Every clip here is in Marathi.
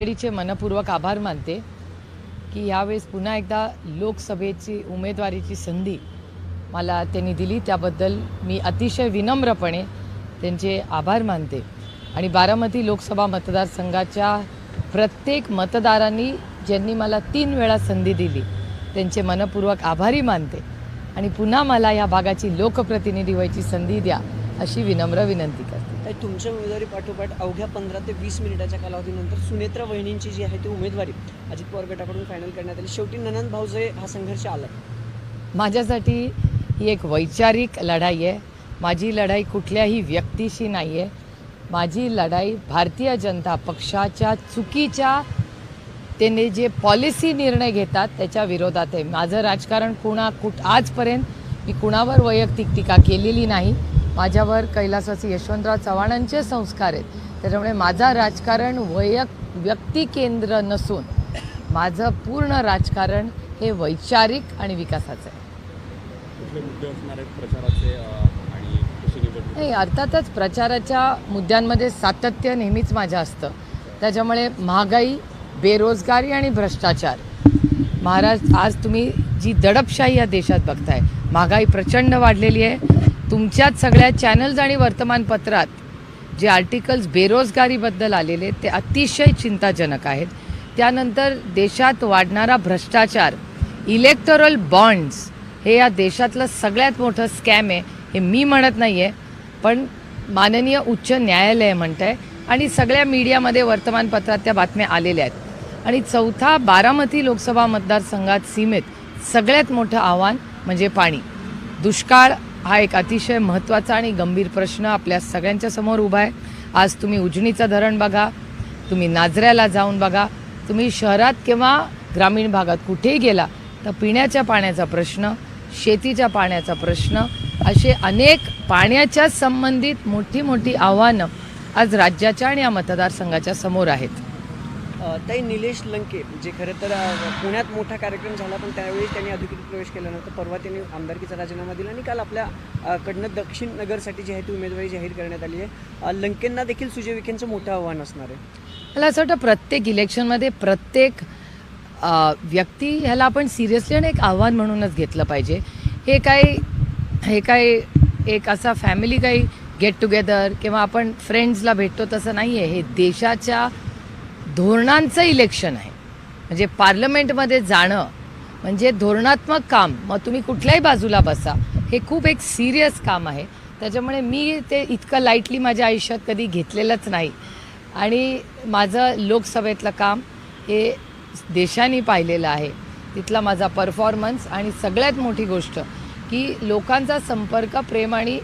चे मनपूर्वक आभार मानते की यावेळेस पुन्हा एकदा लोकसभेची उमेदवारीची संधी मला त्यांनी दिली. त्याबद्दल मी अतिशय विनम्रपणे त्यांचे आभार मानते. आणि बारामती लोकसभा मतदारसंघाच्या प्रत्येक मतदारांनी ज्यांनी मला तीन वेळा संधी दिली त्यांचे मनपूर्वक आभारी मानते. आणि पुन्हा मला या भागाची लोकप्रतिनिधी व्हायची संधी द्या अशी विनम्र विनंती करते. तुमच्या उमेदवारी पाठोपाठ अवघ्या पंधरा ते वीस मिनिटाच्या कालावधीनंतर सुनेत्रा वहिनींची जी आहे ती उमेदवारी अजित पवार गटाकडून फायनल करण्यात आली. शेवटी ननंद भाऊजे हा संघर्ष आला माझ्यासाठी ही एक वैचारिक लढाई आहे. माझी लढाई कुठल्याही व्यक्तीशी नाही आहे माझी लढाई भारतीय जनता पक्षाच्या चुकीच्या त्याने जे पॉलिसी निर्णय घेतात त्याच्या विरोधात आहे. माझं राजकारण कुणा कुठ आजपर्यंत मी कुणावर वैयक्तिक टीका केलेली नाही. माझ्यावर कैलासवासी यशवंतराव चव्हाणांचे संस्कार आहेत. त्याच्यामुळे माझा राजकारण वैयक व्यक्ती केंद्र नसून माझं पूर्ण राजकारण हे वैचारिक आणि विकासाचं आहे. नाही अर्थातच प्रचाराच्या मुद्द्यांमध्ये सातत्य नेहमीच माझं असतं. त्याच्यामुळे महागाई बेरोजगारी आणि भ्रष्टाचार. महाराज आज तुम्ही जी दडपशाही या देशात बघताय महागाई प्रचंड वाढलेली आहे. तुमच्याच सगळ्या चॅनल्स आणि वर्तमानपत्रात जे आर्टिकल्स बेरोजगारीबद्दल आलेले ते अतिशय चिंताजनक आहेत. त्यानंतर देशात वाढणारा भ्रष्टाचार इलेक्टोरल बॉन्ड्स हे या देशातलं सगळ्यात मोठं स्कॅम आहे हे मी म्हणत नाही आहे पण माननीय उच्च न्यायालय म्हणत आहे आणि सगळ्या मीडियामध्ये वर्तमानपत्रात त्या बातम्या आलेल्या आहेत. आणि चौथा बारामती लोकसभा मतदारसंघात सीमेत सगळ्यात मोठं आव्हान म्हणजे पाणी. दुष्काळ हा एक अतिशय महत्त्वाचा आणि गंभीर प्रश्न आपल्या सगळ्यांच्या समोर उभा आहे. आज तुम्ही उजनीचं धरण बघा तुम्ही नाजऱ्याला जाऊन बघा तुम्ही शहरात किंवा ग्रामीण भागात कुठेही गेला तर पिण्याच्या पाण्याचा प्रश्न शेतीच्या पाण्याचा प्रश्न असे अनेक पाण्याच्या संबंधित मोठी मोठी आव्हानं आज राज्याच्या आणि या मतदारसंघाच्या समोर आहेत. ताई निलेश लंके जे खरं तर पुण्यात मोठा कार्यक्रम झाला पण त्यावेळी त्यांनी अधिकृत प्रवेश केला नव्हता. परवा त्यांनी आमदारकीचा राजीनामा दिला आणि काल आपल्या कडनं दक्षिण नगरसाठी जी आहे ती उमेदवारी जाहीर करण्यात आली आहे. लंकेंना देखील सुजय विखेंचं मोठं आव्हान असणार आहे. मला असं वाटतं प्रत्येक इलेक्शनमध्ये प्रत्येक व्यक्ती ह्याला आपण सिरियसली आणि एक आव्हान म्हणूनच घेतलं पाहिजे. हे काही हे काय एक असा फॅमिली काही गेट टुगेदर किंवा आपण फ्रेंड्सला भेटतो तसं नाही आहे हे देशाच्या धोरणांचं इलेक्शन आहे. म्हणजे पार्लमेंटमध्ये जाणं म्हणजे धोरणात्मक काम मग तुम्ही कुठल्याही बाजूला बसा हे खूप एक सिरियस काम आहे. त्याच्यामुळे मी ते इतकं लाईटली माझ्या आयुष्यात कधी घेतलेलंच नाही. आणि माझं लोकसभेतलं काम हे देशाने पाहिलेलं आहे. तिथला माझा परफॉर्मन्स आणि सगळ्यात मोठी गोष्ट की लोकांचा संपर्क प्रेम आणि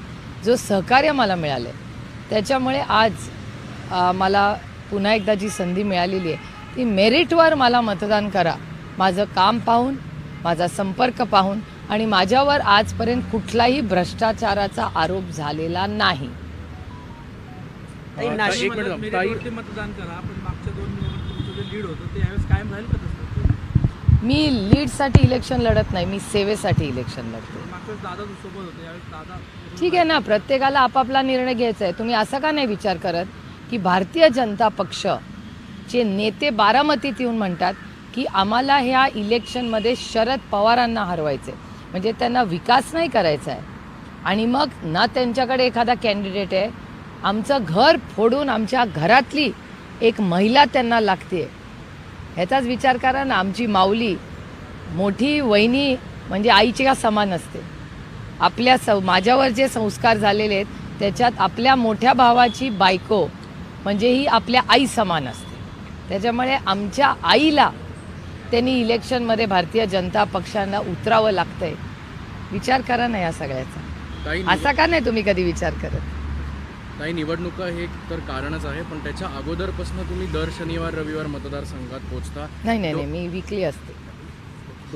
जो सहकार्य मला मिळालं आहे त्याच्यामुळे आज मला पुन्हा एकदा जी संधी मिळालेली आहे ती मेरिटवर मला मतदान करा. माझं काम पाहून माझा संपर्क पाहून आणि माझ्यावर आजपर्यंत कुठलाही भ्रष्टाचाराचा आरोप झालेला नाही. मी लीडसाठी इलेक्शन लढत नाही मी सेवेसाठी इलेक्शन लढते. ठीक आहे ना प्रत्येकाला आपापला निर्णय घ्यायचा आहे. तुम्ही असा का नाही विचार करत? की भारतीय जनता पक्ष चे नेते बारामतीत येऊन म्हणतात की आम्हाला ह्या इलेक्शनमध्ये शरद पवारांना हरवायचे म्हणजे त्यांना विकास नाही करायचा आहे आणि मग ना त्यांच्याकडे एखादा कॅन्डिडेट आहे आमचं घर फोडून आमच्या घरातली एक महिला त्यांना लागते ह्याचाच विचार करा ना आमची माऊली मोठी वहिनी म्हणजे आईच्या समान असते. आपल्या स माझ्यावर जे संस्कार झालेले आहेत त्याच्यात आपल्या मोठ्या भावाची बायको म्हणजे ही आपल्या आई समान असते. त्याच्यामुळे आमच्या आईला त्यांनी इलेक्शनमध्ये भारतीय जनता पक्षांना उतरावं लागतंय. विचार करा ना या सगळ्याचा. असा का नाही तुम्ही कधी विचार करत? ताई निवडणुका हे तर कारणच आहे पण त्याच्या अगोदरपासून तुम्ही दर शनिवार रविवार मतदारसंघात पोहोचता नाही नाही नाही मी विकली असते.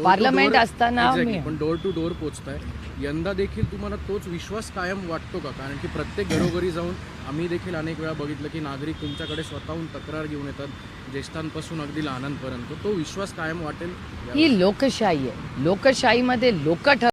पार्लमेंट असताना पण डोर टू डोर पोचताय. यंदा देखील तुम्हाला तोच विश्वास कायम वाटतो का? कारण की प्रत्येक घरोघरी जाऊन आम्ही देखील अनेक वेळा बघितलं की नागरिक तुमच्याकडे स्वतःहून तक्रार घेऊन येतात ज्येष्ठांपासून अगदी लहानांपर्यंत. तो विश्वास कायम वाटेल? ही लोकशाही आहे. लोकशाहीमध्ये लोक ठर